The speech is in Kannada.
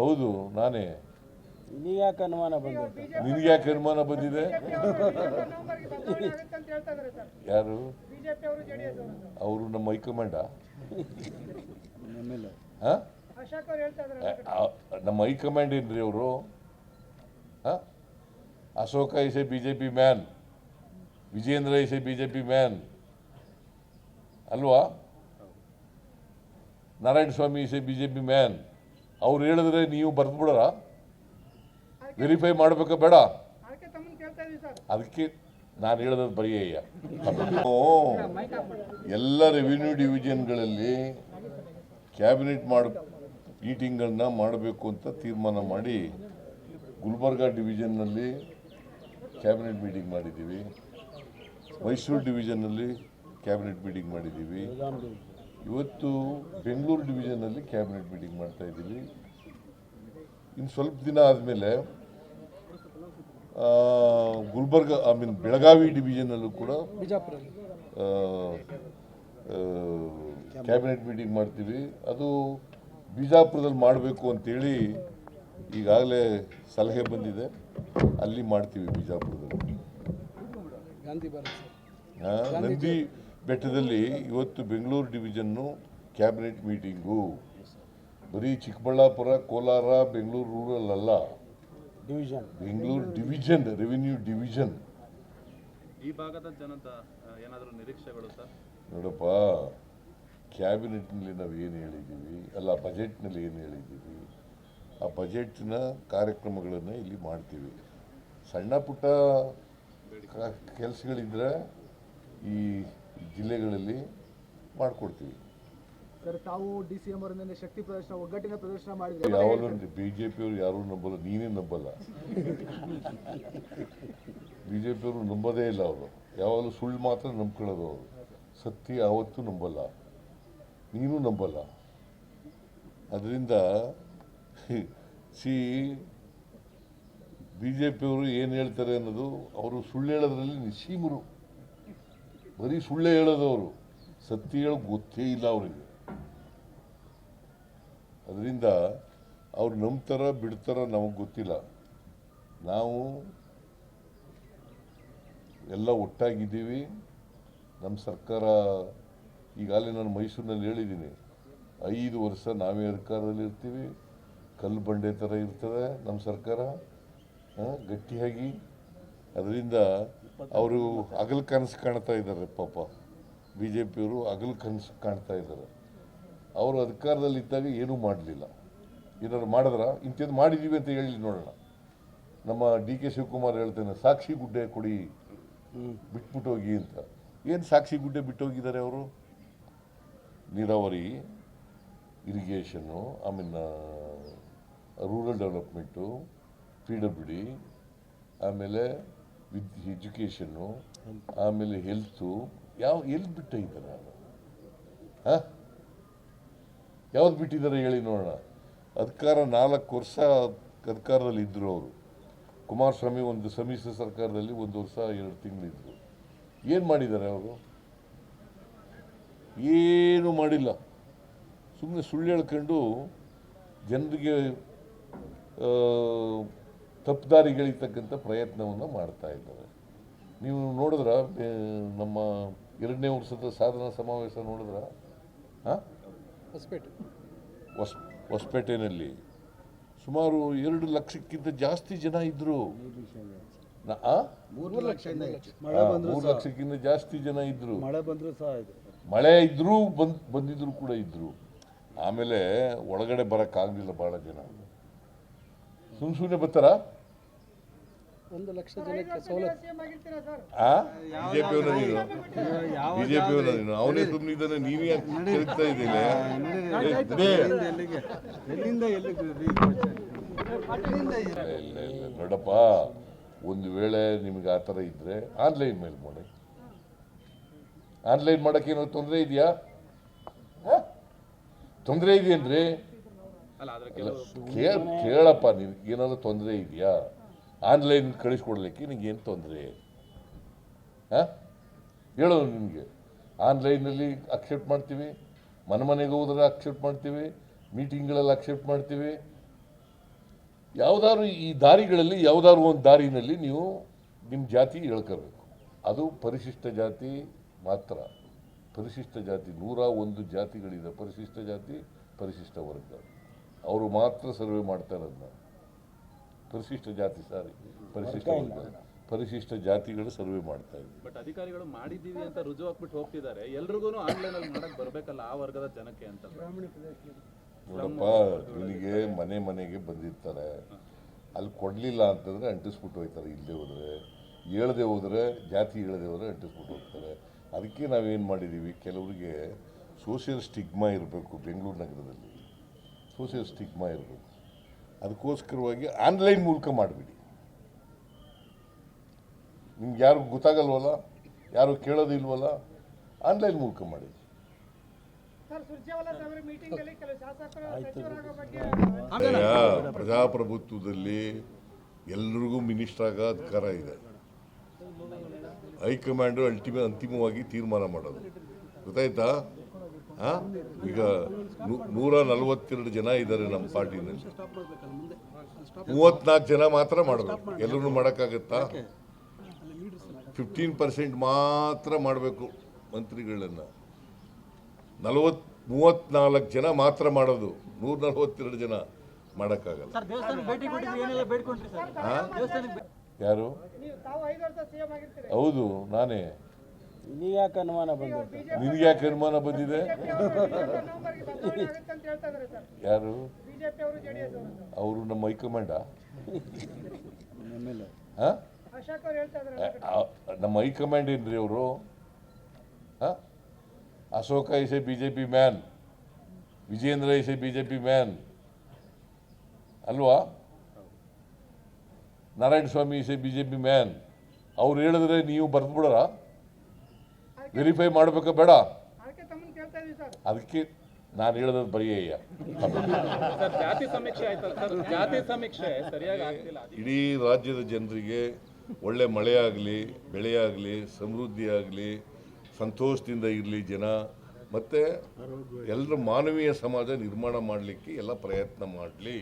ಹೌದು ನಾನೇ. ನೀವು ಯಾಕೆ ಅನುಮಾನ ಬಂದಿದೆ? ನಿನ್ಗೆ ಯಾಕೆ ಅನುಮಾನ ಬಂದಿದೆ? ನವೆಂಬರ್ಗೆ ಆಗುತ್ತೆ ಅಂತ ಹೇಳ್ತಾ ಇದಾರೆ ಸರ್. ಯಾರು? ಬಿಜೆಪಿ ಅವರು ಜೆಡಿಎಸ್ ಅವರು. ಸರ್ ಅವರು ನಮ್ಮ ಹೈಕಮಾಂಡ? ನಮ್ಮ ಹೈಕಮಾಂಡ್ ಏನ್ರಿ ಅವರು? ಹಾಂ? Ashoka is a B J P man. Vijendra is a B J P man. ಅಲ್ವಾ? Narayana Swamy is a B J P man ಅವ್ರು ಹೇಳಿದ್ರೆ ನೀವು ಬರೆದು ಬಿಡೋರ? ವೆರಿಫೈ ಮಾಡಬೇಕಾ ಬೇಡ? ಅದಕ್ಕೆ ನಾನು ಹೇಳೋದು ಬರೆಯ ಎಲ್ಲ ರೆವಿನ್ಯೂ ಡಿವಿಷನ್ಗಳಲ್ಲಿ ಕ್ಯಾಬಿನೆಟ್ ಮಾಡ ಮೀಟಿಂಗ್ಗಳನ್ನ ಮಾಡಬೇಕು ಅಂತ ತೀರ್ಮಾನ ಮಾಡಿ ಗುಲ್ಬರ್ಗಾ ಡಿವಿಷನ್ನಲ್ಲಿ ಕ್ಯಾಬಿನೆಟ್ ಮೀಟಿಂಗ್ ಮಾಡಿದ್ದೀವಿ. ಮೈಸೂರು ಡಿವಿಷನ್ನಲ್ಲಿ ಕ್ಯಾಬಿನೆಟ್ ಮೀಟಿಂಗ್ ಮಾಡಿದ್ದೀವಿ. ಇವತ್ತು ಬೆಂಗಳೂರು ಡಿವಿಷನಲ್ಲಿ ಕ್ಯಾಬಿನೆಟ್ ಮೀಟಿಂಗ್ ಮಾಡ್ತಾ ಇದ್ದೀವಿ. ಇನ್ನು ಸ್ವಲ್ಪ ದಿನ ಆದಮೇಲೆ ಗುಲ್ಬರ್ಗ ಐ ಮೀನ್ ಬೆಳಗಾವಿ ಡಿವಿಷನಲ್ಲೂ ಕೂಡ ಕ್ಯಾಬಿನೆಟ್ ಮೀಟಿಂಗ್ ಮಾಡ್ತೀವಿ. ಅದು ಬಿಜಾಪುರದಲ್ಲಿ ಮಾಡಬೇಕು ಅಂತೇಳಿ ಈಗಾಗಲೇ ಸಲಹೆ ಬಂದಿದೆ. ಅಲ್ಲಿ ಮಾಡ್ತೀವಿ ಬಿಜಾಪುರದಲ್ಲಿ. ನಂದಿ ಬೆಟ್ಟದಲ್ಲಿ ಇವತ್ತು ಬೆಂಗಳೂರು ಡಿವಿಷನ್ನು ಕ್ಯಾಬಿನೆಟ್ ಮೀಟಿಂಗು. ಬರೀ ಚಿಕ್ಕಬಳ್ಳಾಪುರ ಕೋಲಾರ ಬೆಂಗಳೂರು ರೂರಲ್ ಅಲ್ಲ division Bengaluru division revenue division ಈ ಭಾಗದ ಜನತ ಏನಾದರೂ ನಿರೀಕ್ಷೆಗಳು ಸರ್? ನೋಡಪ್ಪ ಕ್ಯಾಬಿನೆಟ್ನಲ್ಲಿ ನಾವು ಏನು ಹೇಳಿದ್ದೀವಿ? ಅಲ್ಲ ಬಜೆಟ್ನಲ್ಲಿ ಏನು ಹೇಳಿದ್ದೀವಿ? ಆ ಬಜೆಟ್ನ ಕಾರ್ಯಕ್ರಮಗಳನ್ನು ಇಲ್ಲಿ ಮಾಡ್ತೀವಿ. ಸಣ್ಣ ಪುಟ್ಟ ಕೆಲಸಗಳಿದ್ರೆ ಈ ಜಿಲ್ಲೆಗಳಲ್ಲಿ ಮಾಡಿಕೊಡ್ತೀವಿ. ಸರ್ ತಾವು ಡಿ ಸಿ ಎಂ ಶಕ್ತಿ ಪ್ರದರ್ಶನ ಒಗ್ಗಟ್ಟಿನ ಪ್ರದರ್ಶನ ಮಾಡಿದ್ರೆ ಯಾವಾಗಲೂ ಬಿ ಜೆ ಪಿಯವರು ಯಾರೂ ನಂಬಲ್ಲ ನೀನೇ ನಂಬಲ್ಲ. ಬಿ ಜೆ ಪಿಯವರು ನಂಬೋದೇ ಇಲ್ಲ ಅವರು. ಯಾವಾಗಲೂ ಸುಳ್ಳು ಮಾತ್ರ ನಂಬ್ಕೊಳ್ಳೋದು ಅವರು. ಸತ್ಯ ಯಾವತ್ತೂ ನಂಬಲ್ಲ. ನೀನು ನಂಬಲ್ಲ. ಅದರಿಂದ ಸಿ ಬಿ ಜೆ ಪಿಯವರು ಏನು ಹೇಳ್ತಾರೆ ಅನ್ನೋದು ಅವರು ಸುಳ್ಳು ಹೇಳೋದ್ರಲ್ಲಿ ನಿಸ್ಸೀಮರು. ಬರೀ ಸುಳ್ಳೇ ಹೇಳೋದವರು. ಸತ್ಯ ಹೇಳೋದು ಗೊತ್ತೇ ಇಲ್ಲ ಅವರಿಗೆ. ಅದರಿಂದ ಅವ್ರು ನಂಬ್ತಾರ ಬಿಡ್ತಾರ ನಮಗೆ ಗೊತ್ತಿಲ್ಲ. ನಾವು ಎಲ್ಲ ಒಟ್ಟಾಗಿದ್ದೀವಿ. ನಮ್ಮ ಸರ್ಕಾರ, ಈಗಾಗಲೇ ನಾನು ಮೈಸೂರಿನಲ್ಲಿ ಹೇಳಿದ್ದೀನಿ. ಐದು ವರ್ಷ ನಾವೇ ಅಧಿಕಾರದಲ್ಲಿ ಇರ್ತೀವಿ. ಕಲ್ಲು ಬಂಡೆ ಥರ ಇರ್ತದೆ ನಮ್ಮ ಸರ್ಕಾರ ಗಟ್ಟಿಯಾಗಿ. ಅದರಿಂದ ಅವರು ಹಗಲು ಕನಸು ಕಾಣ್ತಾ ಇದ್ದಾರೆ ಪಾಪ. ಬಿ ಜೆ ಪಿಯವರು ಹಗಲು ಕನಸು ಕಾಣ್ತಾ ಇದ್ದಾರೆ. ಅವರು ಅಧಿಕಾರದಲ್ಲಿ ಇದ್ದಾಗ ಏನೂ ಮಾಡಲಿಲ್ಲ. ಏನಾದ್ರು ಮಾಡಿದ್ರ? ಇಂಥದ್ದು ಮಾಡಿದ್ದೀವಿ ಅಂತ ಹೇಳಿ ನೋಡೋಣ. ನಮ್ಮ ಡಿ ಕೆ ಶಿವಕುಮಾರ್ ಹೇಳ್ತೇನೆ ಸಾಕ್ಷಿ ಗುಡ್ಡೆ ಕೊಡಿ ಬಿಟ್ಬಿಟ್ಟು ಹೋಗಿ ಅಂತ. ಏನು ಸಾಕ್ಷಿ ಗುಡ್ಡೆ ಬಿಟ್ಟು ಹೋಗಿದ್ದಾರೆ ಅವರು? ನೀರಾವರಿ irrigation I mean rural development P W D ಆಮೇಲೆ ವಿದ್ ಎಜುಕೇಷನ್ನು ಆಮೇಲೆ ಹೆಲ್ತು ಯಾವ ಎಲ್ಲಿ ಬಿಟ್ಟಿದ್ದಾರೆ ಹಾಂ? ಯಾವ್ದು ಬಿಟ್ಟಿದ್ದಾರೆ ಹೇಳಿ ನೋಡೋಣ. ಅಧಿಕಾರ ನಾಲ್ಕು ವರ್ಷ ಅಧಿಕಾರದಲ್ಲಿ ಇದ್ದರು ಅವರು. ಕುಮಾರಸ್ವಾಮಿ ಒಂದು ಸಮ್ಮಿಶ್ರ ಸರ್ಕಾರದಲ್ಲಿ ಒಂದು ವರ್ಷ ಎರಡು ತಿಂಗಳಿದ್ದರು ಏನು ಮಾಡಿದ್ದಾರೆ ಅವರು? ಏನು ಮಾಡಿಲ್ಲ. ಸುಮ್ಮನೆ ಸುಳ್ಳು ಹೇಳ್ಕೊಂಡು ಜನರಿಗೆ ಆ, ತಪ್ಪುದಾರಿಗಳಿರ್ತಕ್ಕಂಥ ಪ್ರಯತ್ನವನ್ನು ಮಾಡ್ತಾ ಇದ್ದಾರೆ. ನೀವು ನೋಡಿದ್ರೆ ನಮ್ಮ ಎರಡನೇ ವರ್ಷದ ಸಾಧನಾ ಸಮಾವೇಶ ನೋಡಿದ್ರ? ಹಾಂ ಹೊಸಪೇಟೆ. ಹೊಸ್ ಹೊಸಪೇಟೆನಲ್ಲಿ ಸುಮಾರು ಎರಡು ಲಕ್ಷಕ್ಕಿಂತ ಜಾಸ್ತಿ ಜನ ಇದ್ದರು ಮೂರು ಲಕ್ಷಕ್ಕಿಂತ ಜಾಸ್ತಿ ಜನ ಇದ್ದರು ಮಳೆ ಬಂದ್ರು ಸಹ ಇದು. ಮಳೆ ಇದ್ರೂ ಬಂದ್ ಬಂದಿದ್ರು ಕೂಡ ಇದ್ರು. ಆಮೇಲೆ ಒಳಗಡೆ ಬರೋಕ್ಕಾಗಲಿಲ್ಲ ಭಾಳ ಜನ. ಸುಮ್ ಸುಮ್ಮನೆ ಬರ್ತಾರ? ಒಂದು ಲಕ್ಷ ಜನಕ್ಕೆ ಸವಲತ್ತು. ಆ? ಬಿಜೆಪಿಯವನ ನೀನು ಬಿಜೆಪಿ ನೀನು ಅವನೇ ಸುಮ್ಮನೆ ಇದನ್ನ ನೀವೇ ತಿರುಗ್ತಾ ಎಲ್ಲಿಗೆ ಇಲ್ಲ ಇಲ್ಲ ನೋಡಪ್ಪ ಒಂದು ವೇಳೆ ನಿಮ್ಗೆ ಆ ಥರ ಇದ್ರೆ ಆನ್ಲೈನ್ ಮೇಲೆ ಮಾಡಿ. ಆನ್ಲೈನ್ ಮಾಡಕ್ಕೆ ಏನೋ ತೊಂದರೆ ಇದೆಯಾ? ತೊಂದರೆ ಇದೆಯೇನ್ರಿ ಕೇಳಪ್ಪ ನೀವು ಏನಾದ್ರು ತೊಂದರೆ ಇದೆಯಾ? ಆನ್ಲೈನ್ ಕಳಿಸ್ಕೊಡ್ಲಿಕ್ಕೆ ನಿನಗೇನು ತೊಂದರೆ? ಹಾಂ? ಹೇಳೋದು ನಿಮಗೆ ಆನ್ಲೈನಲ್ಲಿ ಅಕ್ಸೆಪ್ಟ್ ಮಾಡ್ತೀವಿ ಮನೆ ಮನೆಗೆ ಹೋದ್ರೆ ಅಕ್ಸೆಪ್ಟ್ ಮಾಡ್ತೀವಿ ಮೀಟಿಂಗ್ಗಳಲ್ಲಿ ಅಕ್ಸೆಪ್ಟ್ ಮಾಡ್ತೀವಿ. ಯಾವುದಾದ್ರು ಈ ದಾರಿಗಳಲ್ಲಿ, ಯಾವುದಾದ್ರು ಒಂದು ದಾರಿನಲ್ಲಿ ನೀವು ನಿಮ್ಮ ಜಾತಿ ಹೇಳ್ಕೋಬೇಕು. ಅದು ಪರಿಶಿಷ್ಟ ಜಾತಿ ಮಾತ್ರ. ಪರಿಶಿಷ್ಟ ಜಾತಿ, ನೂರ ಒಂದು ಜಾತಿಗಳಿದೆ. ಪರಿಶಿಷ್ಟ ಜಾತಿ, ಪರಿಶಿಷ್ಟ ವರ್ಗ. ಅವರು ಮಾತ್ರ ಸರ್ವೆ ಮಾಡ್ತಾ ಇರೋದನ್ನ ಪರಿಶಿಷ್ಟ ಜಾತಿ ಸಾರಿ ಪರಿಶಿಷ್ಟ ವರ್ಗ. ಪರಿಶಿಷ್ಟ ಜಾತಿಗಳು ಸರ್ವೆ ಮಾಡ್ತಾ ಇದ್ದೀವಿ ಬಟ್ ಅಧಿಕಾರಿಗಳು ಮಾಡಿದ್ದೀವಿ ಅಂತ ರುಜು ಹಾಕ್ಬಿಟ್ಟು ಹೋಗ್ತಿದ್ದಾರೆ. ಎಲ್ರಿಗೂ ಆನ್ಲೈನ್ ಅಲ್ಲಿ ಮಾಡಕ್ ಬರ್ಬೇಕಲ್ಲ ಆ ವರ್ಗದ ಜನಕ್ಕೆ ಅಂತ. ನೋಡಪ್ಪ ನಿನಗೆ ಮನೆ ಮನೆಗೆ ಬಂದಿರ್ತಾರೆ. ಅಲ್ಲಿ ಕೊಡಲಿಲ್ಲ ಅಂತಂದ್ರೆ ಅಂಟಿಸ್ಬಿಟ್ಟು ಹೋಗ್ತಾರೆ ಇಲ್ಲದೆ ಹೋದ್ರೆ. ಹೇಳದೆ ಹೋದ್ರೆ ಜಾತಿ ಹೇಳದೆ ಹೋದ್ರೆ ಅಂಟಿಸ್ಬಿಟ್ಟು ಹೋಗ್ತಾರೆ. ಅದಕ್ಕೆ ನಾವೇನು ಮಾಡಿದ್ದೀವಿ? ಕೆಲವರಿಗೆ ಸೋಷಿಯಲ್ ಸ್ಟಿಗ್ಮಾ ಇರಬೇಕು ಬೆಂಗಳೂರು ನಗರದಲ್ಲಿ. ಸೋಷಿಯಲ್ ಸ್ಟಿಗ್ಮಾ ಇರಬೇಕು. ಅದಕ್ಕೋಸ್ಕರವಾಗಿ ಆನ್ಲೈನ್ ಮೂಲಕ ಮಾಡಿಬಿಡಿ. ನಿಮ್ಗೆ ಯಾರು ಗೊತ್ತಾಗಲ್ವಲ್ಲ? ಯಾರು ಕೇಳೋದಿಲ್ವಲ್ಲ? ಆನ್ಲೈನ್ ಮೂಲಕ ಮಾಡಿ. ಸರ್ ಸುರ್ಜೇವಾಲಾ ಸಾಹೇಬ್ರ ಮೀಟಿಂಗ್ ಅಲ್ಲಿ ಕೆಲವು ಶಾಸಕರು ಸಚಿವರಾಗೋ ಬಗ್ಗೆ ಅಯ್ಯ, ಪ್ರಜಾಪ್ರಭುತ್ವದಲ್ಲಿ ಎಲ್ರಿಗೂ ಮಿನಿಸ್ಟರ್ ಆಗ ಅಧಿಕಾರ ಇದೆ. ಹೈಕಮಾಂಡು ಅಲ್ಟಿಮೇಟ್ ಅಂತಿಮವಾಗಿ ತೀರ್ಮಾನ ಮಾಡೋದು. ಗೊತ್ತಾಯ್ತಾ? ಈಗ ನೂ- ನೂರ ನಲವತ್ತೆರಡು ಜನ ಇದ್ದಾರೆ ನಮ್ಮ ಪಾರ್ಟಿನಲ್ಲಿ ಮೂವತ್ನಾಲ್ಕು ಜನ ಮಾತ್ರ ಮಾಡಬೇಕು ಎಲ್ಲರೂ ಮಾಡೋಕ್ಕಾಗತ್ತಾ? ಫಿಫ್ಟೀನ್ ಪರ್ಸೆಂಟ್ ಮಾತ್ರ ಮಾಡಬೇಕು ಮಂತ್ರಿಗಳನ್ನು. ನಲವತ್ ಮೂವತ್ನಾಲ್ಕು ಜನ ಮಾತ್ರ ಮಾಡೋದು. ನೂರ ನಲವತ್ತೆರಡು ಜನ ಮಾಡೋಕ್ಕಾಗಲ್ಲ. ಸರ್ ದೇವಸ್ಥಾನಕ್ಕೆ ಭೇಟಿ ಕೊಟ್ಟಿದ್ವಿ ಏನೆಲ್ಲ ಬೇಡ್ಕೊಂಡ್ರಿ ಸರ್? ಯಾರು? ಹೌದು ನಾನೇ. ಯಾಕೆ ಅನುಮಾನ ಬಂದಿದೆ ನಿನ್ಗೆ ಯಾಕೆ ಅನುಮಾನ ಬಂದಿದೆ? ಯಾರು? ಅವರು ನಮ್ಮ ಹೈಕಮಾಂಡ. ನಮ್ಮ ಹೈಕಮಾಂಡ್ ಏನ್ರಿ ಅವರು? Ashoka is a B J P man. Vijendra is a B J P man. ಅಲ್ವಾ? Narayana Swamy is a B J P man. ಅವ್ರು ಹೇಳಿದ್ರೆ ನೀವು ಬರೆದ್ಬಿಡೋರ? ವೆರಿಫೈ ಮಾಡಬೇಕು ಬೇಡ. ಅದಕ್ಕೆ ನಾನು ಹೇಳೋದು ಬರೆಯಯ್ಯ. ಸರ್ ಜಾತಿ ಸಮೀಕ್ಷೆ ಆಯ್ತಲ್ಲ ಸರ್? ಜಾತಿ ಸಮೀಕ್ಷೆ ಸರಿಯಾಗಿ ಆಗ್ತಿಲ್ಲ. ಇಡೀ ರಾಜ್ಯದ ಜನರಿಗೆ ಒಳ್ಳೆ ಮಳೆಯಾಗಲಿ ಬೆಳೆಯಾಗಲಿ ಸಮೃದ್ಧಿಯಾಗಲಿ ಸಮೃದ್ಧಿ ಆಗಲಿ ಸಂತೋಷದಿಂದ ಇರಲಿ ಜನ ಮತ್ತು ಎಲ್ಲರೂ ಮಾನವೀಯ ಸಮಾಜ ನಿರ್ಮಾಣ ಮಾಡಲಿಕ್ಕೆ ಎಲ್ಲ ಪ್ರಯತ್ನ ಮಾಡಲಿ.